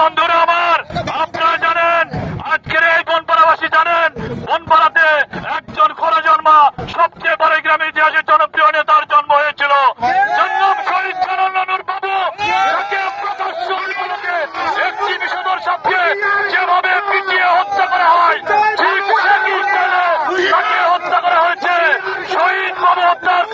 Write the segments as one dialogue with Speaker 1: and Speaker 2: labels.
Speaker 1: বন্ধুরা আমার, আপনারা জানেন, আজকের এই বনপাড়াবাসী জানেন, বনপাড়াতে একজন খরজন্মা সবচেয়ে বড় গ্রামের ইতিহাসে জনপ্রিয় নেতার জন্ম হয়েছিল জন্ম যেভাবে পিটিয়ে হত্যা করা হয়, ঠিক হত্যা করা হয়েছে। শহীদ বাবু হত্যার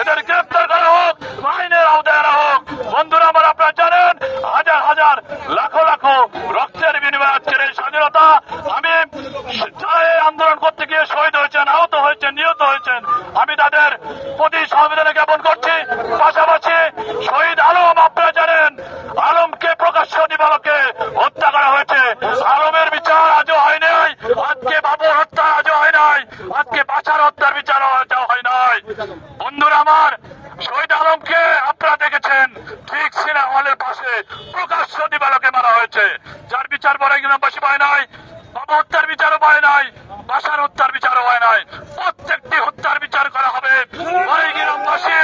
Speaker 1: এদের গ্রেপ্তার করা হোক আইনের আওতায় আনা হোক। বন্ধুরা, আমার আপনারা জানেন, হাজার হাজার, লাখো লাখো রক্তের বিনিময়ে আজকের এই স্বাধীনতা। আমি আন্দোলন করতে গিয়ে শহীদ হয়েছেন, আহত হয়েছেন, নিহত হয়েছেন, আমি তাদের প্রতি সংবিধানে জ্ঞাপন করছি। পাশাপাশি শহীদ আলম, আপনারা জানেন, আলমকে প্রকাশ্য দিবালকে হত্যা করা হয়েছে। আলমের বিচার আজও হয় নাই, আজকে বাবুর হত্যা আজও হয় নাই, আজকে বাছার হত্যার বিচার আজও হয় নাই। আমার শহীদ আলমকে আপনারা দেখেছেন। ঠিক সিনেমা হলের পাশে প্রকাশ্য দিবালকে মারা হয়েছে। যার বিচার পরে গ্রামবাসী পায় নাই বাবু হত্যার বিচারও পায় নাই, বাসার হত্যার বিচারও হয় নাই। প্রত্যেকটি হত্যার বিচার করা হবে। গ্রামবাসী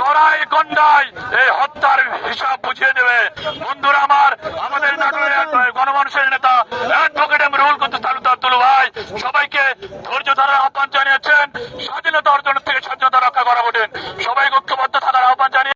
Speaker 1: কড়াই গন্ডায় এই হত্যার হিসাব বুঝিয়ে দেবে। বন্ধুরা আমার, আমাদের নাটোরের গণমানুষের নেতা অ্যাডভোকেট এম রুল কত তালুদার তুলু ভাই, সবাইকে ধৈর্য ধরার আহ্বান জানিয়েছেন। স্বাধীনতা অর্জন ছিলেন